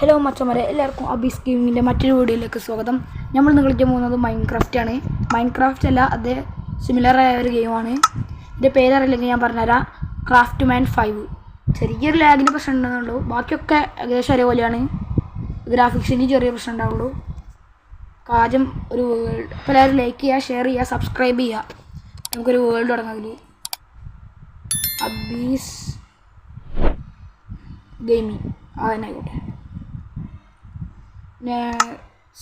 Hello മച്ചന്മാരെ എല്ലാവർക്കും അബീസ് ഗെയിമിങ്ങിന്റെ മറ്റൊരു വീഡിയോയിലേക്ക് സ്വാഗതം. നമ്മൾ ഇന്ന് കളിക്കാൻ പോകുന്നത് മൈൻക്രാഫ്റ്റ് ആണ്. മൈൻക്രാഫ്റ്റ് അല്ല അത് സിമിലർ ആയ ഒരു ഗെയിമാണ് ഇതിന്റെ പേരറിയില്ലെങ്കിൽ ഞാൻ പറഞ്ഞുതരാം. ക്രാഫ്റ്റ് മാൻ ഫൈവ് ചെറിയൊരു ലാഗിന്റെ പ്രശ്നം ഉണ്ടെന്നുള്ളൂ ബാക്കിയൊക്കെ ഏകദേശം ഒരേപോലെയാണ്. ഗ്രാഫിക്സിന് ചെറിയ പ്രശ്നം ഉണ്ടാവുള്ളൂ. കാര്യം ഒരു വേൾഡ് അപ്പോൾ എല്ലാവരും ലൈക്ക് ചെയ്യുക ഷെയർ ചെയ്യുക സബ്സ്ക്രൈബ് ചെയ്യുക. നമുക്കൊരു വേൾഡ് തുടങ്ങാൻ അതിൽ അബീസ് ഗെയിമിങ് ആ തന്നെ ആയിക്കോട്ടെ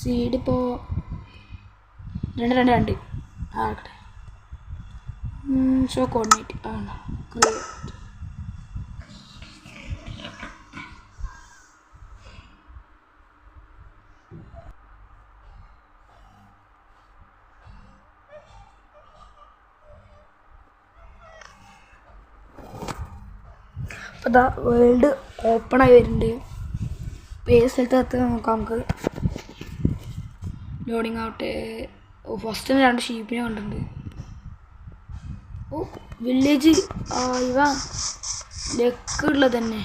സീഡ് ഇപ്പോൾ രണ്ട് രണ്ട് രണ്ട്. ആ ഷോ കോർഡിനേറ്റ് ആണ് ക്രിയേറ്റ് അപ്പോൾ ദാ വേൾഡ് ഓപ്പണായി വരുന്നുണ്ട്. സ്ഥലത്ത് നോക്കാം നമുക്ക്. ലോഡിങ് ആവട്ടെ ഓ ഫസ്റ്റ് രണ്ട് ഷീപ്പിനെ കണ്ടിട്ടുണ്ട്. ഓ വില്ലേജ് ഇവ ലക്ക് ഉള്ളത് തന്നെ.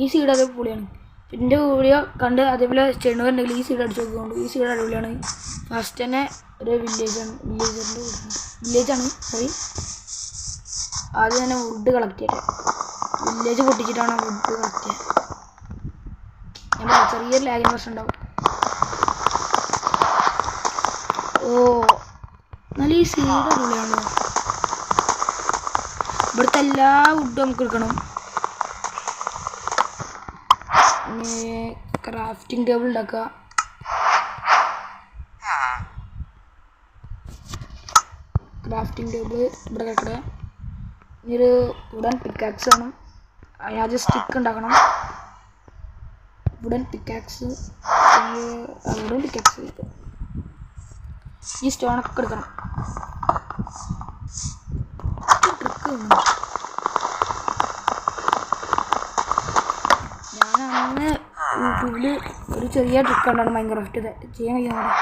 ഈ സീഡ് അതേ പൊളിയാണ്. പിന്നെ വീഡിയോ കണ്ട് അതേപോലെ ചെണ്ണുണ്ടെങ്കിൽ ഈ സീഡ് അടിച്ചു നോക്കുന്നുണ്ട് ഈ സീഡ് അടിപൊളിയാണ്. ഫസ്റ്റ് തന്നെ ഒരു വില്ലേജാണ് വില്ലേജറിന്റെ വില്ലേജാണ് സോറി ആദ്യം തന്നെ വുഡ് കളക്ട് ചെയ്യട്ടെ. വില്ലേജ് പൊട്ടിച്ചിട്ടാണ് വുഡ് കളക്ട് ചെയ്യുക ഞാൻ ചെറിയൊരു ലാഗിന് പ്രശ്നം ഉണ്ടാവും ഓ നല്ല ഈ സീഡ് അടിപൊളിയാണല്ലോ. ഇവിടുത്തെ എല്ലാ വുഡും നമുക്ക് എടുക്കണം. ക്രാഫ്റ്റിംഗ് ടേബിൾ ഉണ്ടാക്കുക. ക്രാഫ്റ്റിംഗ് ടേബിൾ ഇവിടെ കിടക്കുക ഇനി ഒരു വുഡൻ പിക്കാക്സ് വേണം അതിനകത്ത് സ്റ്റിക്ക് ഉണ്ടാക്കണം. വുഡൻ പിക്കാക്സ് വുഡൻ പിക്കാക്സ് ഈ സ്റ്റോണൊക്കെ എടുക്കണം. ഞാൻ അന്ന് യൂട്യൂബിൽ ഒരു ചെറിയ ട്രിക്ക് ഉണ്ടാണ് മൈൻക്രാഫ്റ്റ് ചെയ്യാൻ കഴിയുന്നത്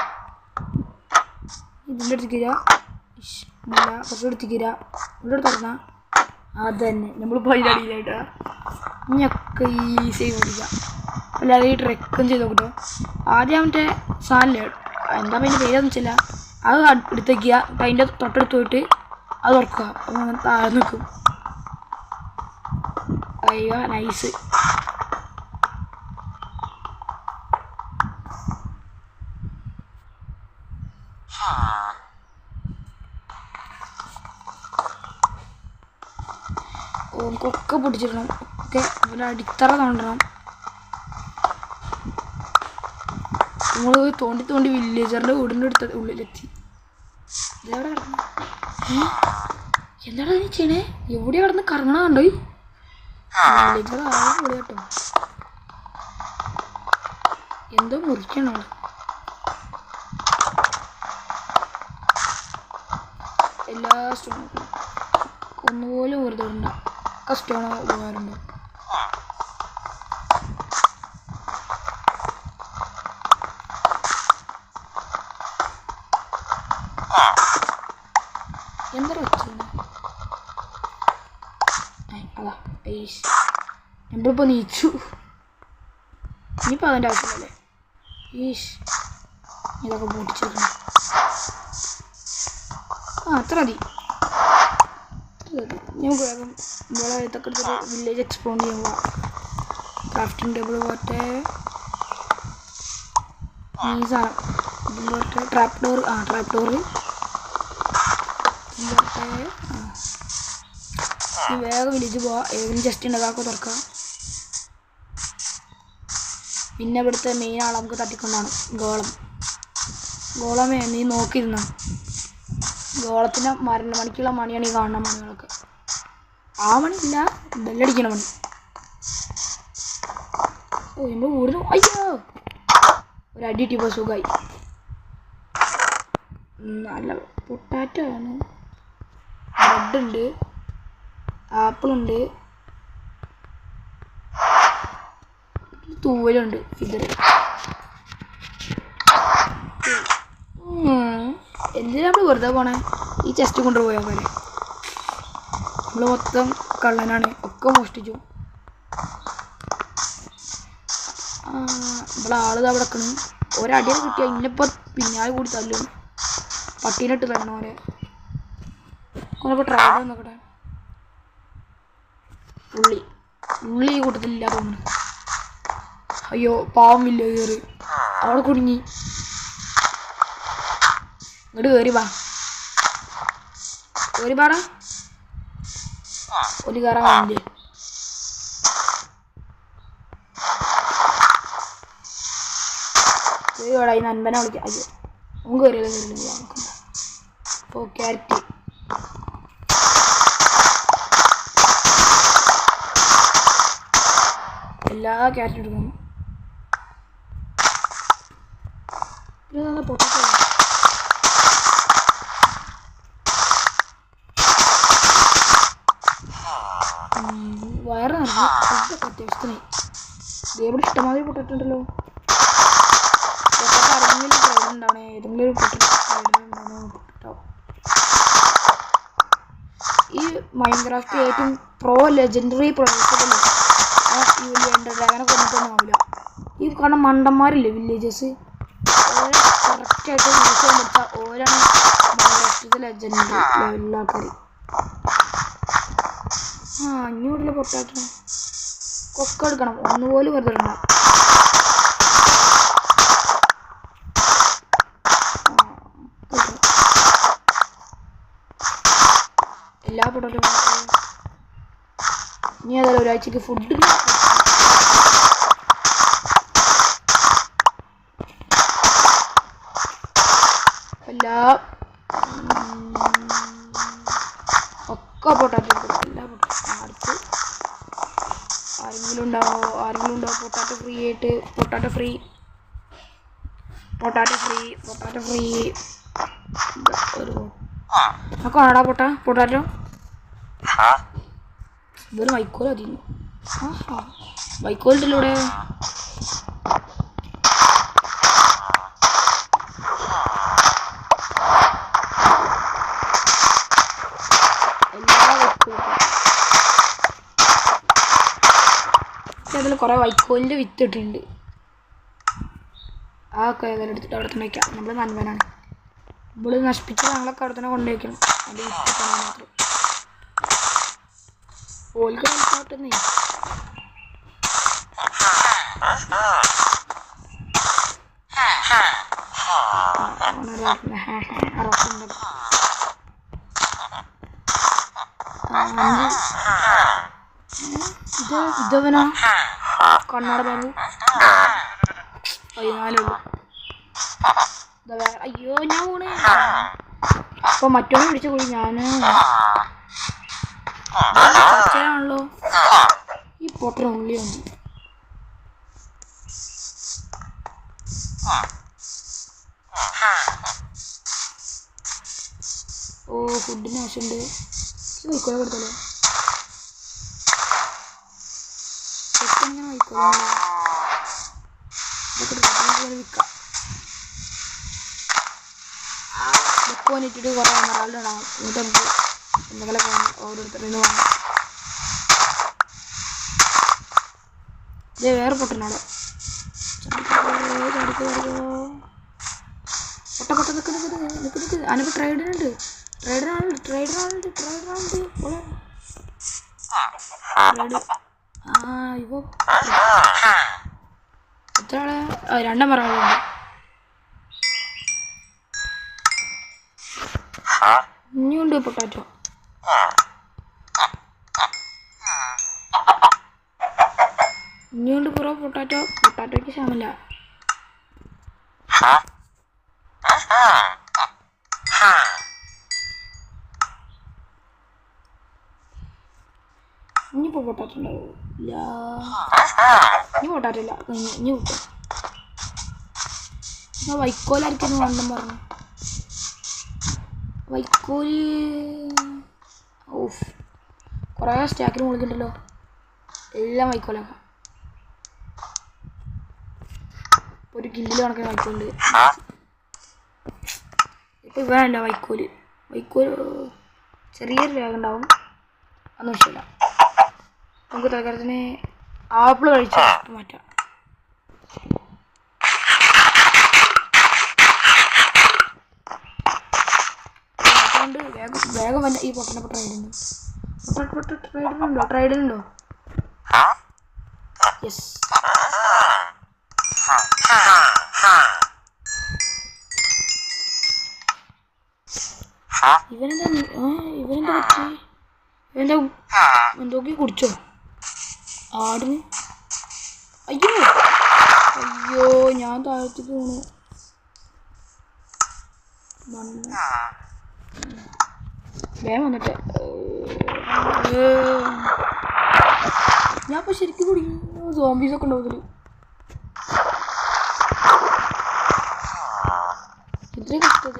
ഇതിന്റെ അടുത്തേക്ക് ഇല്ല കുറച്ച് എടുത്തേക്ക് ഇവിടെ തുറന്ന അത് തന്നെ. നമ്മൾ പൈലടിയിലായിട്ടാ ഇനിയൊക്കെ ഈസി പിടിക്കാം എല്ലാവരും ഈ ട്രെക്കും ചെയ്ത് നോക്കട്ടോ. ആദ്യം മറ്റേ സാധനം എന്താ അതിന്റെ പേരൊന്നും വെച്ചില്ല. അത് എടുത്ത് വയ്ക്കുക അതിന്റെ തൊട്ടടുത്ത് പോയിട്ട് അത് തുറക്കുക. അപ്പം അങ്ങനെ താഴെ നിൽക്കും. അയ്യോ നൈസ് നമുക്കൊക്കെ പിടിച്ചിടണം. ഒക്കെ അവരടിത്തറ അടിത്തറ തോണ്ടണം. നമ്മൾ തോണ്ടി തോണ്ടി വില്ലേജറിന്റെ വീടിന്റെ അടുത്ത ഉള്ളിലെത്തി. ഇതെവിടെ കിടക്കണം എന്താണ് നീ ചെയ്യണേ? എവിടെയാ കിടന്ന് കറങ്ങണ കണ്ടോ വില്ലേജർ ആരും കേട്ടോ. എന്തോ മുറിക്കണോ എല്ലാ സ്റ്റോണും. ഒന്നുപോലും വെറുതെ ഉണ്ടാവും കസ്റ്റോണോ സ്റ്റോണോ ഉപകാരമുണ്ട് എന്താ വെച്ചത് അതാ ഏയ്ഷ് നമ്മളിപ്പോൾ നീച്ചു. ഇനിയിപ്പോൾ അതിന്റെ ആവശ്യമില്ലല്ലേ ഈഷ് ഇതൊക്കെ പൊട്ടിച്ചിരുന്നു ആ അത്ര മതി. നമുക്ക് വേഗം ഇവിടെ ഇതൊക്കെ എടുത്തിട്ട് വില്ലേജ് എക്സ്പ്ലോർ ചെയ്യാൻ പോവാം. ക്രാഫ്റ്റിംഗ് ടേബിൾ പോട്ടെ. പോട്ടെ. ട്രാപ്പ് ഡോർ ആ ട്രാപ്പ് ഡോർ വേഗം വില്ലേജ് പോവാം. ഏതെങ്കിലും ജസ്റ്റ് ഉണ്ടാക്കുക തുറക്കാം. പിന്നെ ഇവിടുത്തെ മെയിൻ ആൾ നമുക്ക് തട്ടിക്കൊണ്ടാണ് ഗോളം. ഗോളമേ നീ നോക്കിയിരുന്നോ? ഗോളത്തിന്റെ മരണ മണിക്കുള്ള മണിയാണ് ഈ കാണുന്ന മണികളൊക്കെ. ആ മണിയില്ല ബെല്ലടിക്കണ മണി. ഓ നമ്മൾ കൂടുതലും അയ്യോ! ഒരു അടി കിട്ടിയപ്പോൾ സുഖമായി നല്ല പൊട്ടാറ്റോ ആണ്. ബ്രെഡ് ഉണ്ട്. ആപ്പിൾ ഉണ്ട്. തൂവലുണ്ട് ഇത്. എന്തിനാ നമ്മൾ വെറുതെ പോണേ? ഈ ചെസ്റ്റ് കൊണ്ടുപോയാൽ പോലെ നമ്മൾ മൊത്തം കള്ളനാണ്. ഒക്കെ മോഷ്ടിച്ചു. ഇവിടെ ആൾ ഇതാ കിടക്കണം ഒരടിയിൽ കിട്ടിയ. ഇന്നിപ്പോൾ പിന്നാലെ കൂടി തല്ലും. പട്ടീനിട്ട് തരണം അവരെ. നമ്മളിപ്പോൾ ട്രൈ നോക്കട്ടെ. ഉള്ളി ഉള്ളി ഈ തോന്നുന്നു അയ്യോ പാവമില്ല കയറി അവിടെ കുടുങ്ങി. ഇങ്ങോട്ട് കയറി വാ. കയറി പാടാ. ഒരു കയറാൻ വേണ്ടി. കയറി വാടാ ഈ വിളിക്കാം. അയ്യോ അവൻ കയറിയല്ലോ കയറിയില്ല അപ്പോൾ എല്ലാ ക്യാരറ്റും എടുക്കണം ഇത് നല്ല പൊട്ടത്തോ വയറ് നിറഞ്ഞു ഇവിടെ ഇഷ്ടമാതിരി പൊട്ടിട്ടുണ്ടല്ലോ ട്രൈഡർ ഉണ്ടാവണേ ഏതെങ്കിലും ഒരു പൊട്ട പൊട്ടിട്ടാവും ഈ മൈൻക്രാഫ്റ്റ് ഏറ്റവും പ്രോ ലെജൻഡറി പ്രൊഡക്റ്റുകളല്ലേ ഈ ഡ്രാഗനെ കൊന്നിട്ടൊന്നും ആവില്ല ഈ കാരണം മണ്ടന്മാരില്ലേ വില്ലേജസ് കറക്റ്റായിട്ട് യൂസ് ചെയ്യാൻ ഓരോ മൈൻക്രാഫ്റ്റ് ലെജൻഡ് ലെവലിലുള്ള ആൾക്കാർ ആ അഞ്ഞൂറിലെ പൊട്ടാട്ടോ കൊക്ക എടുക്കണം. ഒന്നുപോലും വെറുതെ. എല്ലാ പൊട്ടാട്ടും ഇനി ഏതായാലും ഒരാഴ്ചക്ക് ഫുഡ് എല്ലാ ഉം, ഒക്കെ പൊട്ടാറ്റോ എല്ലാ അടുത്ത് ആരെങ്കിലും ഉണ്ടാവോ ആരെങ്കിലും ഉണ്ടാവോ പൊട്ടാറ്റോ ഫ്രീ ആയിട്ട്. Potato free potato free potato free ഒരു ആ. ആടാ പൊട്ട? പൊട്ടാറ്റോ? ഇതൊരു വൈക്കോൽ അതിന്. ആഹാ വൈക്കോലിന്റെ ഇവിടെ എല്ലാ വൈക്കോലും അതിൽ കുറേ വൈക്കോലിന്റെ വിത്ത് ഇട്ടിട്ടുണ്ട് ആ ഒക്കെ എടുത്തിട്ട് അവിടെ തന്നെ വയ്ക്കാം നമ്മൾ നന്മനാണ് നമ്മൾ നശിപ്പിച്ച് ഞങ്ങളൊക്കെ അവിടെ തന്നെ കൊണ്ടുവയ്ക്കണം അതിന്റെ വിത്ത് മാത്രം ഓൽക്ക് മനസ്സിലാട്ടുന്നേ ഇത് ഇതവനാ കണ്ണാട പറഞ്ഞു. ഇതാ അയ്യോ ഞാൻ അപ്പൊ മറ്റോനെ പിടിച്ച കൂടി ഞാൻ പച്ചയാണല്ലോ. ഈ പൊട്ടന ഉള്ളി ഉണ്ട് ഓ ഫുഡിന് ആവശ്യമുണ്ട് വൈക്കോലെ കൊടുത്തല്ലോ എങ്ങനെ വൈക്കോല ഇതൊക്കെ ഇങ്ങനെ വിൽക്കാം ബുക്ക് വന്നിട്ടിട്ട് കുറേ എമറാൾഡ് ഇടാം എന്നിട്ട് നമുക്ക് എന്തെങ്കിലുമൊക്കെ ഓരോരുത്തരിൽ നിന്ന് വാങ്ങാം ഇത് വേറെ പൊട്ടനാടോ പൊട്ട പൊട്ട നിൽക്ക് നിൽക്ക് നിൽക്ക് നിൽക്ക് അതിനൊക്കെ ട്രൈഡറുണ്ട് ട്രൈഡറാണുണ്ട് ട്രൈഡറാണുണ്ട് ട്രൈഡറാണുണ്ട് ട്രൈഡ് ആ ഇവ എത്ര ആളെ ആ രണ്ടാം മറകളുണ്ട് ഇനിയുണ്ട് പൊട്ടാറ്റോ ഇനിയുണ്ട് പുറ പൊട്ടാറ്റോ പൊട്ടാറ്റോയ്ക്ക് ക്ഷാമില്ല ഇനിയിപ്പോൾ പൊട്ടാറ്റോ ഇനി പൊട്ടാറ്റോ ഇല്ല ഇനി ഇനി കിട്ടും വൈക്കോലായിരിക്കും വേണ്ടെന്ന് പറഞ്ഞു. വൈക്കോൽ ഓഫ് കുറേ സ്റ്റാക്കിന് മുകളിലുണ്ടല്ലോ. എല്ലാം വൈക്കോലാക്കാം ഒരു കില്ലിൽ കണക്കിന് വൈക്കോലുണ്ട്. ഇപ്പം ഇവനല്ല വൈക്കോൽ? വൈക്കോൽ ചെറിയൊരു രേഖ ഉണ്ടാവും. അന്ന് വിഷയമില്ല നമുക്ക് തൽക്കാലത്തിന് ആപ്പിൾ കഴിച്ച് മാറ്റാം. അതുകൊണ്ട് വേഗം വേഗം യെസ് ഇവനെന്താ ഇവനെന്താ ഇവനെന്താ കുടിച്ചോ? ആടിന് അയ്യോ. അയ്യോ ഞാൻ താഴത്തേക്ക് പോണു വേഗം വന്നിട്ട്. ഞാൻ ഇപ്പൊ ശരിക്കും കുടിക്കുന്നു സോംബീസ് ഒക്കെ ഉണ്ടാവും ഇതിൽ? ഇത്രയും കഷ്ടത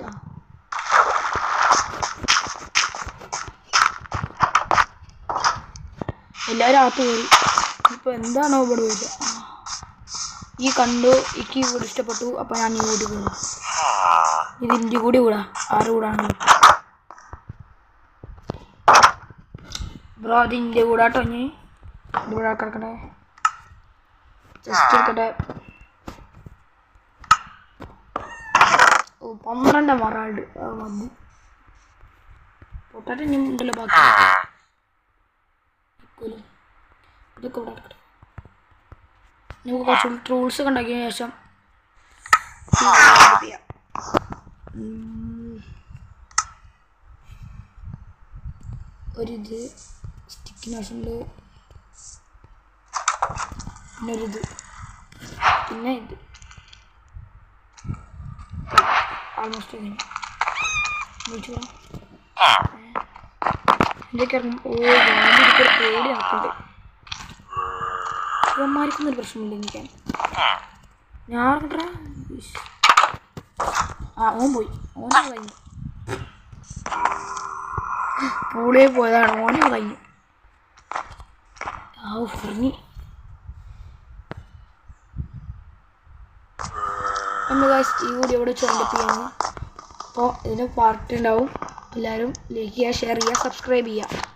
എല്ലാവരും അകത്ത് പോയി ഇപ്പൊ എന്താണോ ഇവിടെ പോയത് ഈ കണ്ടു എനിക്ക് ഇവിടെ ഇഷ്ടപ്പെട്ടു അപ്പൊ ഞാൻ ഈ കൂടി കൂടും. ഇത് കൂടി കൂടാ. ആറ് കൂടാണ് ബ്രോ അത് ഇന്ത്യ കൂടാട്ടോ ഇനി. ഇവിടെ കിടക്കട്ടെ. ജസ്റ്റ് എടുക്കട്ടെ പന്ത്രണ്ട് മറാൾഡ് മതി പൊട്ടാറ്റോ ഇനി ഉണ്ടല്ലോ ബാക്കി. ഇക്കൊല്ലം. ഇതൊക്കെ ഇവിടെ എടുക്കട്ടെ നമുക്ക് കുറച്ച് ട്രൂൾസ് ഒക്കെ ഉണ്ടാക്കിയതിന് ശേഷം. ഒരിത് സ്റ്റിക്കിന് ആവശ്യമുണ്ട് പിന്നെ ഒരിത് പിന്നെ ഇത് ആൾമോസ്റ്റ് ഒരു പ്രശ്നമില്ല എനിക്ക്. ഞാൻ ഓൻ പോയി. ഓൻ കഴിഞ്ഞു. പൂളേ പോയതാണ്. ഓനെ കഴിഞ്ഞു. ആ ഉറങ്ങി. നമ്മൾ ഈ വീഡിയോ ഇവിടെ ചോദിപ്പിയാണ് അപ്പോൾ ഇതിന് പാർട്ടി ഉണ്ടാവും. എല്ലാവരും ലൈക്ക് ചെയ്യുക ഷെയർ ചെയ്യുക സബ്സ്ക്രൈബ് ചെയ്യുക.